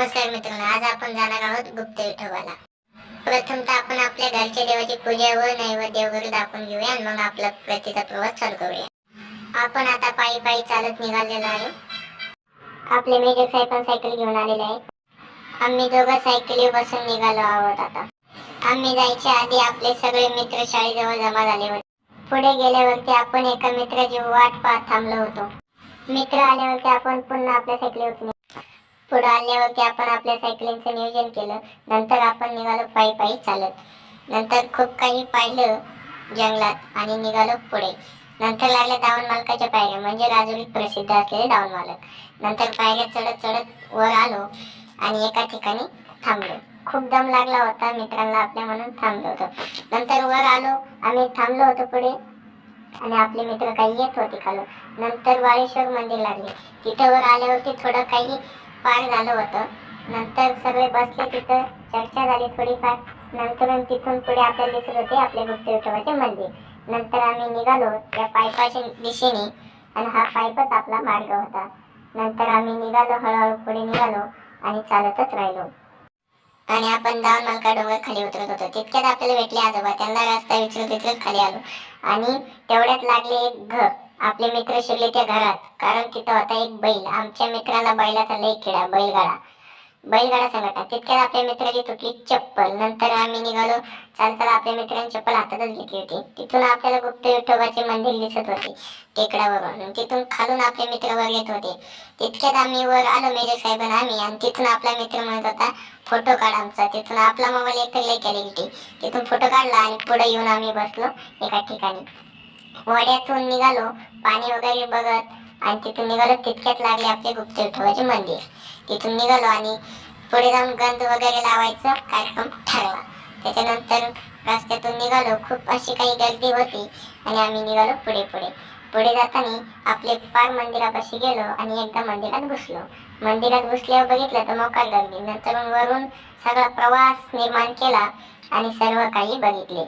नमस्कार मित्रांनो आज आपण जाणार आहोत गुप्त विठोबाला. प्रथमतः आपण आपल्या घरच्या देवाची पूजा व नैवेद्य वगैरे दाखवून घेऊया आणि मग आपला प्रतीचा प्रवास चालू करूया. आपण आता पायी पायी चालत निघालेलो आहे. आपले मेजर साहेब पण सायकल घेऊन आलेले आहे आम्ही दोघं सायकली बसून निघालो आहोत आता. आम्ही जायच्या आधी आपले सगळे मित्र शाळेजवळ जमा झाले होते. पुढे गेल्यावरती आपण एका मित्राची वाट पाहत थांबलो होतो. मित्र आल्यावरती आपण पुन्हा आपल्या सायकलीवर निघालो. पुढे आल्यावरती आपण आपल्या सायकलिंगचं नियोजन केलं. नंतर आपण निघालो पायी पायी चालत. नंतर खूप काही पाहिलं जंगलात आणि निघालो पुढे. नंतर लागले दावण मालकाच्या पायऱ्या म्हणजे राजुरीत प्रसिद्ध असलेले दावण मालक. नंतर पायऱ्या चढत चढत वर आलो आणि एका ठिकाणी थांबलो. खूप दम लागला होता मित्रांना आपल्या म्हणून थांबलो होतो. नंतर वर आलो आम्ही थांबलो होतो पुढे. आणि आपले मित्र काही येत होते खालो नंतर वाळेश्वर मंदिर लागले. तिथं वर आल्यावरती थोडं काही पार झालं होतं. नंतर सगळे बसले तिथं. चर्चा झाली थोडीफार. नंतर तिथून पुढे आपल्याला दिसत होते आपले गुप्त विठोबाचे मंदिर. नंतर आम्ही निघालो त्या पायपाच्या दिशेने आणि हा पायपच आपला मार्ग होता. नंतर आम्ही निघालो हळूहळू पुढे निघालो आणि चालतच राहिलो. आणि आपण जाऊन मलका डोंगर खाली उतरत होतो. तितक्यात आपल्याला भेटले आजोबा. त्यांना रस्ता विचारत विचारत खाली आलो. आणि तेवढ्यात लागले एक घर. आपले मित्र शिरले त्या घरात. कारण तिथं होता एक बैल. आमच्या मित्राला बैलाचा लई किडा बैलगाडा. बैलगाडा संघटना. तितक्यात आपल्या मित्राची तुटली चप्पल. नंतर आम्ही निघालो. चालताना आपल्या मित्राने चप्पल हातातच घेतली होती. तिथून आपल्याला गुप्त विठोबाचे मंदिर दिसत होते. टेकडावरून तिथून खालून आपले मित्र वर येत होते. तितक्यात आम्ही वर आलो मेजर साहेब आम्ही. आणि तिथून आपला मित्र म्हणत होता फोटो काढ आमचा. तिथून आपला मोबाईल एक तर लई कॅलिटी तिथून फोटो काढला आणि पुढे येऊन आम्ही बसलो एका ठिकाणी. वड्यातून निघालो पाणी वगैरे बघत आणि तिथून निघालो तितक्यात लागले आपले गुप्त विठोबाचे मंदिर. तिथून निघालो आणि पुढे जाऊन गंध वगैरे लावायचा कार्यक्रम ठरला त्याच्यानंतर रस्त्यातून निघालो खूप अशी काही गर्दी होती आणि आम्ही निघालो पुढे पुढे. पुढे जाताना आपले पार मंदिरापाशी गेलो आणि एकदा मंदिरात घुसलो. मंदिरात घुसल्यावर बघितलं तर मोकार गर्दी. नंतर वरून सगळा प्रवास निर्माण केला आणि सर्व काही बघितले.